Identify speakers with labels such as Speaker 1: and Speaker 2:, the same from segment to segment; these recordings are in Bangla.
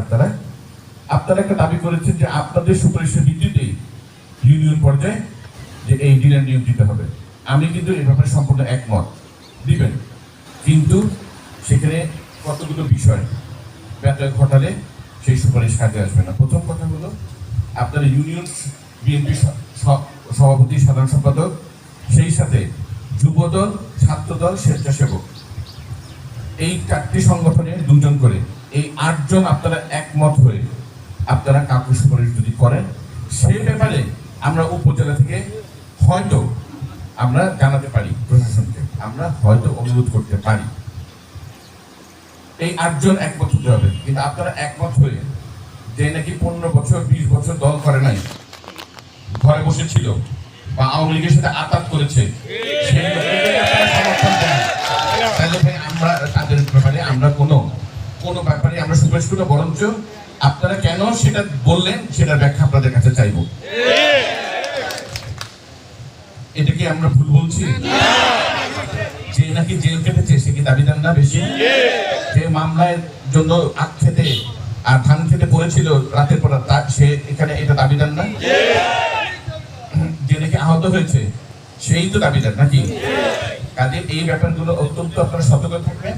Speaker 1: আপনারা আপনারা একটা দাবি করেছেন যে আপনাদের সুপারিশের ভিত্তিতে ইউনিয়ন পর্যায়ে যে এই ডিনার নিয়োগ দিতে হবে। আমি কিন্তু এ ব্যাপারে সম্পূর্ণ একমত। দিবেন। কিন্তু সেখানে কতগুলো বিষয় ব্যত্যয় ঘটালে সেই সুপারিশ কাজে আসবে না। প্রথম কথা হলো, আপনারা ইউনিয়ন বিএনপি সভাপতি, সাধারণ সম্পাদক, সেই সাথে যুবদল, ছাত্রদল, স্বেচ্ছাসেবক, এই চারটি সংগঠনে দুজন করে আটজন আপনারা একমত হয়ে আপনারা কাউকে সুপারিশ যদি করেন, সেই ব্যাপারে আমরা উপজেলা থেকে হয়তো আমরা জানাতে পারি প্রশাসনকে, আমরা হয়তো অনুরোধ করতে পারি। এই আটজন একমত হতে হবে, কিন্তু আপনারা একমত হয়ে যে নাকি পনেরো বছর, বিশ বছর দল করে নাই, ঘরে বসেছিল বা আওয়ামী লীগের সাথে আতাত করেছে, সেই আমরা তাদের ব্যাপারে আমরা কোনো কোনো ব্যাপারে আমরা সুপারিশ করব, বরঞ্চ আপনারা কেন সেটা বললেন সেটার ব্যাখ্যা আপনাদের কাছে চাইব। এটা কি আমরা ভুল বলছি? যে নাকি জেল কেটেছে সে কি দাবিদার না বেশি? যে মামলার জন্য আখ খেতে আর ধান খেতে পড়েছিল রাতের পর তার সে এখানে এটা দাবিদার না? যে নাকি আহত হয়েছে, সেই তো দাবিদার নাকি? কাজে এই ব্যাপারগুলো অত্যন্ত আপনারা সতর্ক থাকবেন।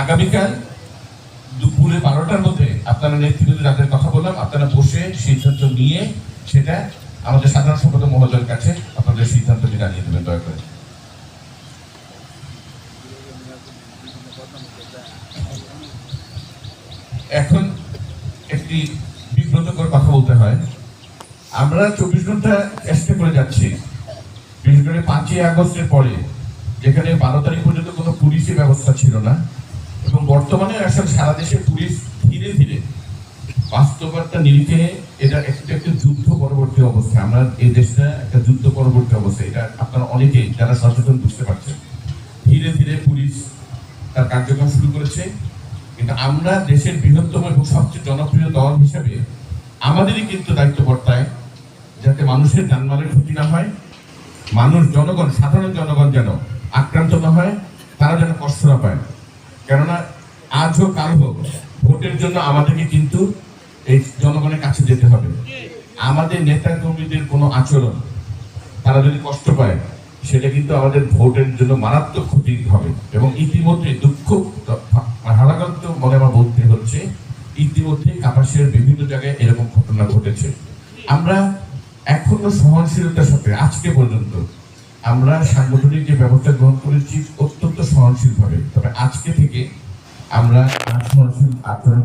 Speaker 1: আগামীকাল দুপুরে বারোটার মধ্যে আপনারা নেতৃত্বে যাদের কথা বললাম, আপনারা বসে সিদ্ধান্ত নিয়ে সেটা আমাদের সাধারণ সম্পাদক মহোদয়ের কাছে আপনাদের সিদ্ধান্তটি জানিয়ে দেবেন, দয়া করে। এখন একটি বিব্রতকর কথা বলতে হয়। আমরা চব্বিশ ঘণ্টা চেষ্টা করে যাচ্ছি, বিশেষ করে পাঁচই আগস্টের পরে, যেখানে বারো তারিখ পর্যন্ত কোনো পুলিশি ব্যবস্থা ছিল না। এবং বর্তমানে আসলে সারা দেশে পুলিশ ধীরে ধীরে বাস্তবতা নিরিখে এটা একটা একটা যুদ্ধ পরবর্তী অবস্থা। আমরা এই দেশটা একটা যুদ্ধ পরবর্তী অবস্থা। এটা আপনারা অনেকেই যারা সচেতন বুঝতে পারছেন। ধীরে ধীরে পুলিশ তার কার্যক্রম শুরু করেছে। কিন্তু আমরা দেশের বৃহত্তম এবং সবচেয়ে জনপ্রিয় দল হিসেবে আমাদেরই কিন্তু দায়িত্ব বর্তায় যাতে মানুষের যানমালের ক্ষতি না হয়, মানুষ, জনগণ, সাধারণ জনগণ যেন আক্রান্ত না হয়, তারা যেন কষ্ট না পায়। কেননা আজ হোক কাল হোক ভোটের জন্য আমাদেরকে কিন্তু এই জনগণের কাছে যেতে হবে। আমাদের নেতা কর্মীদের কোনো আচরণ, তারা যদি কষ্ট পায়, সেটা কিন্তু আমাদের ভোটের জন্য মারাত্মক ক্ষতি হবে এবং ইতিমধ্যে দুঃখ হারাকান্ত মনে আমার বলতে হচ্ছে ইতিমধ্যে কাপাসের বিভিন্ন জায়গায় এরকম ঘটনা ঘটেছে। আমরা এখনও সহনশীলতার সাথে, আজকে পর্যন্ত আমরা সাংগঠনিক যে ব্যবস্থা গ্রহণ করেছি অত্যন্ত হবে। তবে আজকে থেকে আমরা স্মরণশীল আচরণ